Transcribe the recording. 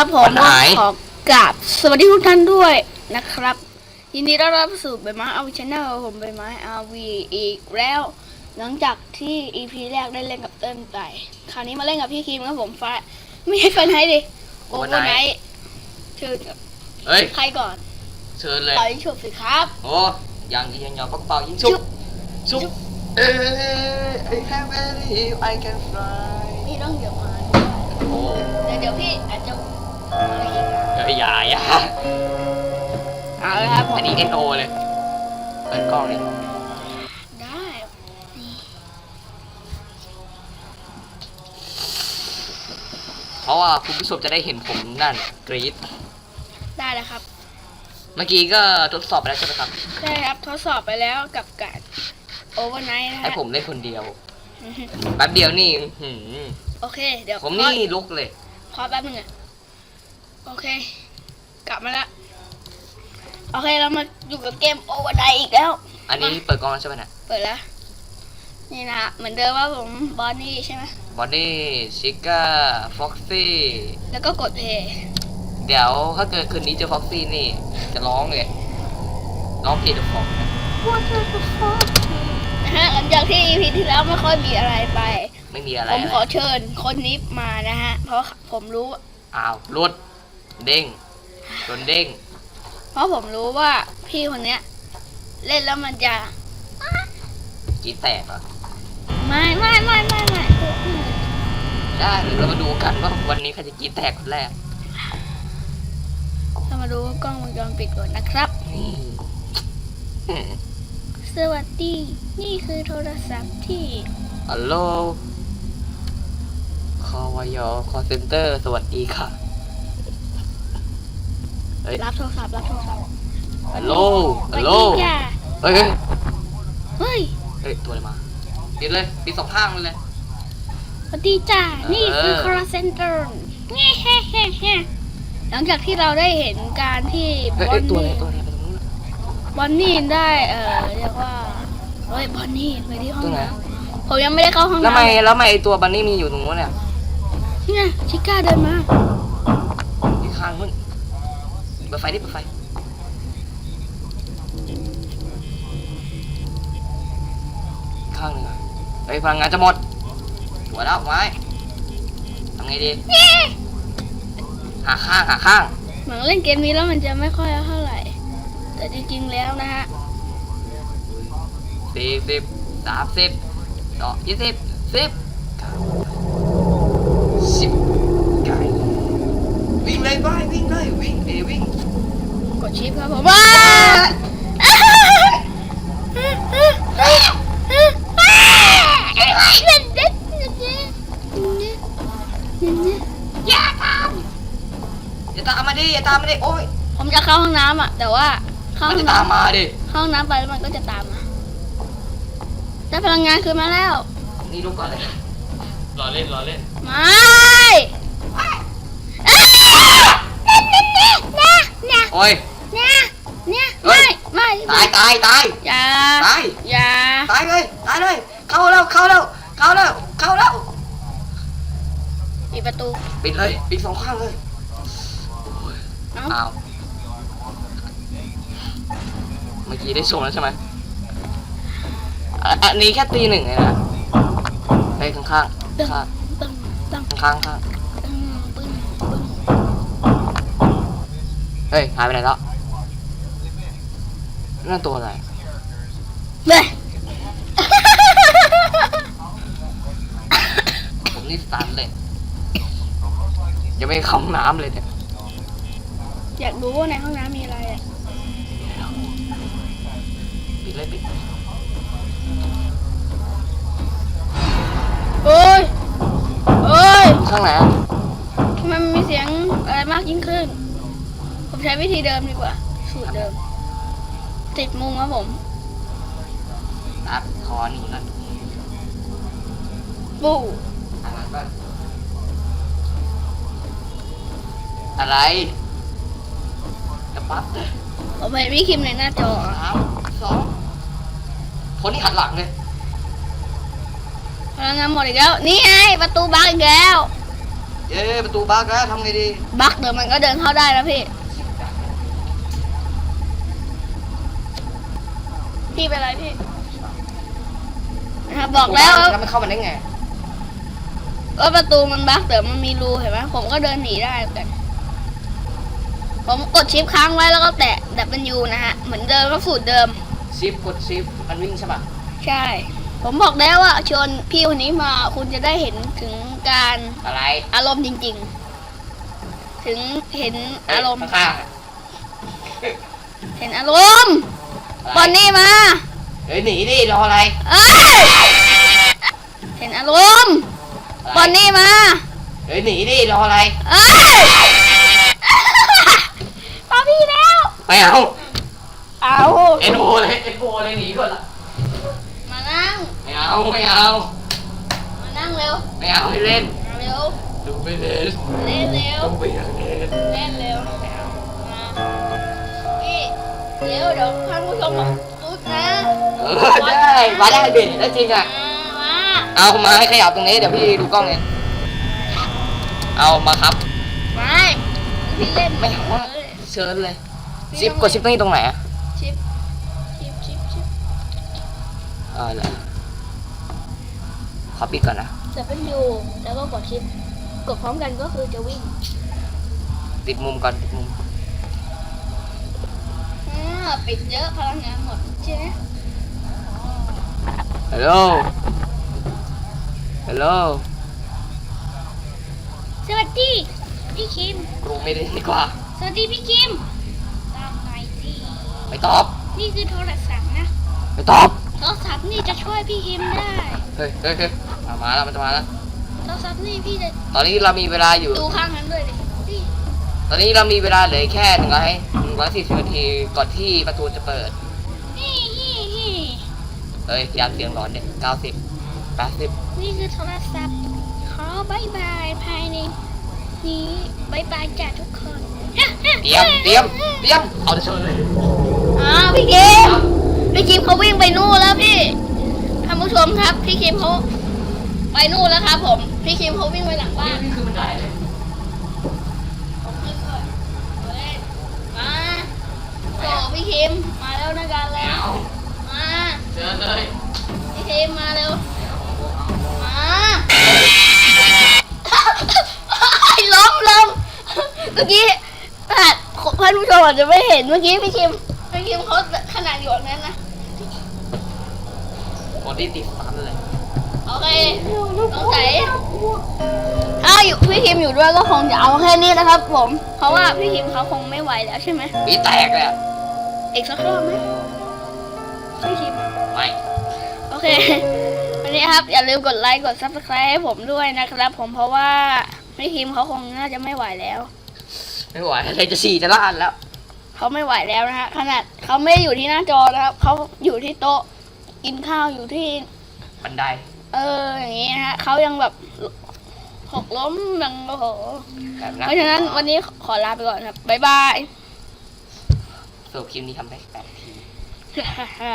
ครับผมวันหายขอกราบสวัสดีทุกท่านด้วยนะครับ ยินดีต้อนรับสู่ใบไม้อาวีชแนลผมใบไม้อาวีอีกแล้ว หลังจากที่ EP แรกได้เล่นกับเติ้ลไปคราวนี้มาเล่นกับพี่คิมครับผมฟ้าไม่ใช่ไฟไนท์ดิโอเวอร์ไน Overnight ท์เชิญกับเฮ้ยใครก่อนเชิญเลยต่อยฉุบสิครับโอ้ยังยังยังปักเป่ายิงชุบชุบเอ้ย I have a dream I can fly พี่ต้องเดี๋ยวมาโอ้เดี๋ยวเดี๋ยวพี่อาจจะ อะไรอีกนะเฮ้ยอย่าอย่าเอาละครับผมอันนี้เอ็นโอเลยเปิดกล้องเลยได้นี่เพราะว่าคุณผู้ชมจะได้เห็นผมนั่นกรี๊ดได้แล้วครับ เมื่อกี้ก็ทดสอบไปแล้วใช่ไหมครับ ได้ครับทดสอบไปแล้วกับการโอเวอร์ไนท์นะให้ฮะผมเล่นคนเดียวอือฮึแป๊บเดียวนี่อื้อหือโอเค เดี๋ยวผมนี่ลุกเลยพอแป๊บนึงอะ โอเค กลับมาแล้วโอเคเรามาอยู่กับเกมโอเวอร์ไนท์อีกแล้วอันนี้เปิดกล้องแล้วใช่ไหมเนี่ยเปิดแล้วนี่นะฮะเหมือนเดิมว่าผมบอนนี่ใช่ไหมบอดี้ชิก้าฟ็อกซี่แล้วก็กดเพย์เดี๋ยวถ้าเกิดคืนนี้เจอฟ็อกซี่นี่ จะร้องเลยร้องเพลงเดอะฟ็อกนะฮะหลังจากที่ EP ที่แล้วไม่ค่อยมีอะไรไป ไม่มีอะไรผมขออะไรเชิญคนนี้มานะฮะ เพราะผมรู้อ้าวรุด เด้งโดนเด้ง เพราะผมรู้ว่าพี่คนเนี้ย เล่นแล้วมันจะจีแตกเหรอไม่ไม่ไม่ไม่ไม่ได้เดี๋ยวเรามาดูกันว่าวันนี้ใครจะจีแตกคนแรกเรามาดูกล้องวงจรปิดก่อนนะครับ นี่อืมสวัสดี นี่คือโทรศัพท์ที่ ฮัลโหลคอวายคอเซ็นเตอร์ สวัสดีค่ะเฮ้ยรับโทรศัพท์รับโทรศัพท์ฮัลโหลสฮัวัลสโหลดีจ้าเฮ้ยเฮ้ยเฮ้ยเฮ้ยตัวอะไรมาปิดเลยปิดสองข้างเลย สวัสดีจ้านี่คือเออ call center เงี้ยเฮ้เฮ้เฮ้หลังจากที่เราได้เห็นการที่เฮ้ยบอเฮ้ยนตัวอะไรนี่ตัวอะไรไปตรงนู้นน่ะ บอนนี่ได้เอ่อเรียกว่าเฮ้ยบอนนี่ไปที่ห้องตัวไหนน้ำผมยังไม่ได้เข้าห้องแล้วทำไมน้ำเลยแล้วทำไมไอ้ตัวบันนี่มีอยู่ตรงนู้นเนี่ยเนี่ยชิก้าเดินมาอีกข้างนู้น เปิดไฟดิเปิดไฟอีกข้างหนึ่งอะเฮ้ยพลังงานจะหมดหัวแล้วไม้ทำไงดี หาข้างหาข้างเหมือนเล่นเกมนี้แล้วมันจะไม่ค่อยเท่าไหร่ แต่จริงๆแล้วนะฮะสี่สิบสามสิบสองยี่สิบสิบเก้าสิบไก่วิ่งเลยไปวิ่งเลยวิ่งเอวิ่ง กดชิปครับผมว้า อย่าทอย่าตามมาดิอย่าตามมาดิโอ้ยำผมจะเข้าห้องน้ำอะ แต่ว่าเข้ามันห้อจะงตามน้ำมาดิเข้าห้องน้ำไปแล้วมันก็จะตามมาได้พลังงานคืนมาแล้ว นี่ลูกก่อนเลยรอเล่นรอเล่นไม่เนี่ยโอ้ยเนี่ยเนี่ยเฮ้ไม่ยไม่ตายตายตายอย่าตายอย่าตายเลยตายเลยเข้าแล้วเข้าแล้วเข้าแล้วเข้าแล้ว ปิดประตู ปิดเลย ปิดสองข้างเลยเอ้า อ้าวเมื่อกี้ได้ส่งแล้วใช่ไหมอะอันนี้แค่ตีหนึ่งเลยนะไปข้างข้างตึ้งข้างตึ้งตึ้งข้างข้างตึ้งตึ้งตึ้งเฮ้ยหายไปไหนแล้วนั่นตัวอะไรเบ้ยผมนี่สันเลย ยังไม่เข้าห้องน้ำเลยเนี่ยอยากรู้ว่าในห้องน้ำมีอะไรอะปิดเลยปิดโอ้ยโอ้ยข้างไหนอะทำไมมันมีเสียงอะไรมากยิ่งขึ้น ผมใช้วิธีเดิมดีกว่า สูตรเดิม ติดมุมครับผมตัดคอหนีก่อนปู อ่านก่อน อะไรจะปั๊บผมเห็นพี่คิมในหน้าจอสามสองคนที่หันหลังเลยพลังงานหมดอีกแล้ว นี่ไงประตูบังอีกแล้ว เย้ประตูบักแล้วทำไงดี บักเดี๋ยวมันก็เดินเข้าได้แล้วพี่ พี่เป็นไรพี่นะครับบอกแล้วแล้วมันเข้ามาได้ไง ว่าประตูมันบักเดี๋ยวมันมีรูเห็นไหมผมก็เดินหนีได้เหมือนกัน ผมกดชิปค้างไว้แล้วก็แตะดับเบิลยูนะฮะ เหมือนเดิมก็สูตรเดิม ชิปกดชิปมันวิ่งใช่ปะใช่ ผมบอกแล้วว่าชวนพี่คนนี้มาคุณจะได้เห็นถึงการอะไรอารมณ์จริง ๆ ถึงเห็นอารมณ์ ข้างๆอะเห็นอารมณ์อะไรบอนนี่มา เฮ้ยหนีดิรออะไรเอ้ย เห็นอารมณ์อะไรบอนนี่มา เฮ้ยหนีดิรออะไร เอ้ย พอพี่แล้ว ไม่เอาเอาเอ็นโอเลยเอ็นโอเลยหนีก่อนละมานั่ง ไม่เอาไม่เอามานั่งเร็ว ไม่เอาให้เล่นมาเร็วดูไม่เล่นเล่นเร็วต้องไปอยากเล่นเล่นเร็วมาพี่เร็วเดี๋ยวท่านผู้ชมบอกตุ๊ดนะเออได้มาได้เด็ดแล้วจริงอะมาเอามาให้ขยับตรงนี้เดี๋ยวพี่ดูกล้องเองเอามาครับไม่พี่เล่นไม่เอาอะเลยเชิญเลย ชิปกดชิปตรงนี้ตรงไหนอะชิปชิปชิปชิปเออเหรอขอปิดก่อนนะจะเป็นอยู่แล้วก็กดชิปกดพร้อมกันก็คือจะวิ่งติดมุมก่อนติดมุมอ่าปิดเยอะพลังงานหมดใช่ไหมฮัลโหลฮัลโหลสวัสดีพี่คิมกรูไม่ได้ดีกว่า สวัสดีพี่คิมตามไปสิ ไม่ตอบ นี่คือโทรศัพท์นะ ไม่ตอบ โทรศัพท์นี่จะช่วยพี่คิมได้ เฮ้ยเฮ้ยเฮ้ยอะมาแล้วมันจะมาแล้ว โทรศัพท์นี่พี่จะตอนนี้เรามีเวลาอยู่ ดูข้างนั้นด้วยเลยนี่ตอนนี้เรามีเวลาเหลือแค่หนึ่งร้อยหนึ่งร้อยสี่สิบนาทีก่อนที่ประตูจะเปิด นี่นี่นี่เฮ้ยอยากเสียงร้อนเนี่ยเก้าสิบแปดสิบนี่คือโทรศัพท์ ขอบายบายภายในนี้บายบายจากทุกคน เตรียมเตรียมเตรียมเอาเชิญเลยอ้าวพี่คิมพี่คิมเขาวิ่งไปนู่นแล้วพี่ท่านผู้ชมครับ พี่คิมเขาไปนู่นแล้วครับผม พี่คิมเขาวิ่งไปหลังบ้านนี่คือบันไดเลยผมขึ้นก่อนเฮ้ยมาโอ้พี่คิมมาแล้วนะกันแล้ว มาเชิญเลยพี่คิมมาเร็วมาล้มล้มเมื่อกี้อาจท่านผู้ชมอาจจะไม่เห็นเมื่อกี้พี่คิม พี่คิมเขาขนาดอยู่แบบนั้นนะคนที่ติดฟันเลยโอเคต้องใส่ถ้าอยู่พี่คิมอยู่ด้วยก็คงจะเอาแค่นี้นะครับ ผม เพราะว่าพี่คิมเขาคงไม่ไหวแล้วใช่ไหมปีแตกเลยอะอีกสักรอบไหมพี่คิม ไม่ โอเค วันนี้ครับ อย่าลืมกดไลค์กด subscribe ให้ผมด้วยนะครับผมเพราะว่าพี่คิมเขาคงน่าจะไม่ไหวแล้ว ไม่ไหวอะไรจะฉี่จะลาดแล้ว เขาไม่ไหวแล้วนะฮะขนาดเขาไม่ได้อยู่ที่หน้าจอนะครับเขาอยู่ที่โต๊ะกินข้าวอยู่ที่ บันได เอออย่างนี้นะฮะเขายังแบบหกล้มยังโอ้โหแบบนั้นเพราะฉะนั้นวันนี้ขอลาไปก่อนครับบ๊ายบายสรุปคลิปนี้ทำได้แปดทีฮ่าฮ่า